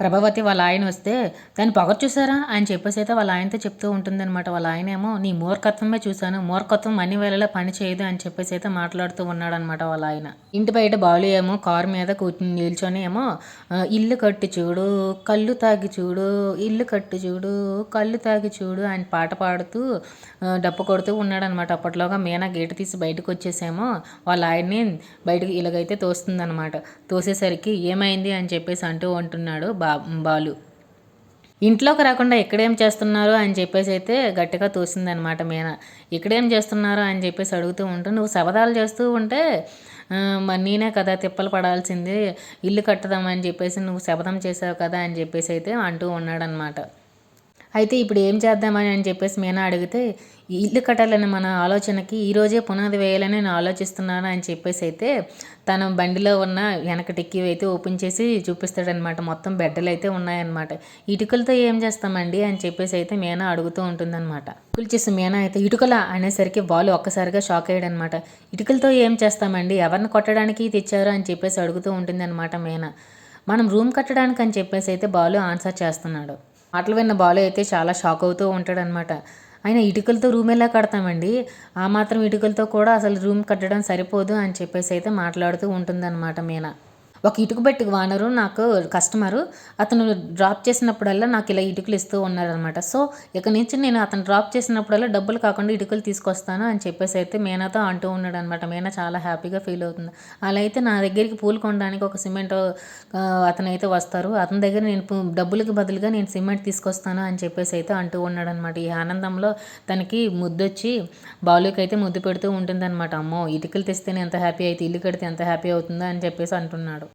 ప్రభావతి వాళ్ళ ఆయన వస్తే దాన్ని పొగరు చూసారా? అని చెప్పేసి అయితే వాళ్ళ ఆయనతో చెప్తూ ఉంటుందన్నమాట. వాళ్ళ ఆయన ఏమో నీ మూర్ఖత్వమే చూశాను. మూర్ఖత్వం అన్ని వేళలా పని చేయదు అని చెప్పేసి అయితే మాట్లాడుతూ ఉన్నాడనమాట వాళ్ళ ఆయన. ఇంటి బయట బాలు ఏమో కారు మీద కూర్చుని నిల్చొని ఏమో ఇల్లు కట్టి చూడు కళ్ళు తాగి చూడు ఇల్లు కట్టి చూడు కళ్ళు తాగి చూడు అని పాట పాడుతూ డప్పు కొడుతూ ఉన్నాడనమాట అప్పట్లోగా మీనా గేటు తీసి బయటకు వచ్చేసేమో వాళ్ళ ఆయన్ని బయటకు ఇలాగైతే తోస్తుందనమాట తోసేసరికి ఏమైంది అని చెప్పేసి అంటూ ఉంటున్నాడు బా బాలు. ఇంట్లోకి రాకుండా ఇక్కడేం చేస్తున్నారు అని చెప్పేసి అయితే గట్టిగా తోసిందనమాట మీన. ఇక్కడేం చేస్తున్నారు అని చెప్పేసి అడుగుతూ ఉంటే నువ్వు శబదాలు చేస్తూ ఉంటే మరి నేనే కదా తిప్పలు పడాల్సింది ఇల్లు కట్టదామని చెప్పేసి నువ్వు శబదం చేసావు కదా అని చెప్పేసి అయితే అంటూ ఉన్నాడనమాట. అయితే ఇప్పుడు ఏం చేద్దామని అని చెప్పేసి మీనా అడిగితే ఇల్లు కట్టాలని మన ఆలోచనకి ఈరోజే పునాది వేయాలని నేను ఆలోచిస్తున్నాను అని చెప్పేసి అయితే తన బండిలో ఉన్న వెనక టిక్కీ అయితే ఓపెన్ చేసి చూపిస్తాడనమాట. మొత్తం బెడ్డలు అయితే ఉన్నాయన్నమాట. ఇటుకలతో ఏం చేస్తామండి అని చెప్పేసి అయితే మీనా అడుగుతూ ఉంటుందన్నమాట. ఇటుకలు చేసి మీనా అయితే ఇటుకల అనేసరికి వాళ్ళు ఒక్కసారిగా షాక్ అయ్యాడనమాట ఇటుకలతో ఏం చేస్తామండి? ఎవరిని కొట్టడానికి తెచ్చారు? అని చెప్పేసి అడుగుతూ ఉంటుందన్నమాట మీనా. మనం రూమ్ కట్టడానికి అని చెప్పేసి అయితే బాలు ఆన్సర్ చేస్తున్నాడు. మాటలు విన్న బాలు అయితే చాలా షాక్ అవుతూ ఉంటాడనమాట ఆయన ఇటుకలతో రూమ్ ఎలా కడతామండి? ఆ మాత్రం ఇటుకలతో కూడా అసలు రూమ్ కట్టడం సరిపోదు అని చెప్పేసి అయితే మాట్లాడుతూ ఉంటుందన్నమాట మీనా. ఒక ఇటుక బెట్టి వానరు నాకు కస్టమరు అతను డ్రాప్ చేసినప్పుడల్లా నాకు ఇలా ఇటుకలు ఇస్తూ ఉన్నారనమాట సో ఇక నుంచి నేను అతను డ్రాప్ చేసినప్పుడల్లా డబ్బులు కాకుండా ఇటుకలు తీసుకొస్తాను అని చెప్పేసి అయితే మీనాతో అంటూ ఉన్నాడు అనమాట మీనా చాలా హ్యాపీగా ఫీల్ అవుతుంది. అలా అయితే నా దగ్గరికి పూలు కొనడానికి ఒక సిమెంట్ అతను అతనైతే వస్తారు. అతని దగ్గర నేను డబ్బులకు డబ్బులకి బదులుగా నేను సిమెంట్ తీసుకొస్తాను అని చెప్పేసి అయితే అంటూ ఉన్నాడు అనమాట ఈ ఆనందంలో తనకి ముద్దొచ్చి బాలుకి అయితే ముద్దు పెడుతూ ఉంటుందన్నమాట. అమ్మో ఇటుకలు తెస్తేనే ఎంత హ్యాపీ అయితే ఇల్లు కడితే ఎంత హ్యాపీ అవుతుందో అని చెప్పేసి అంటున్నాడు.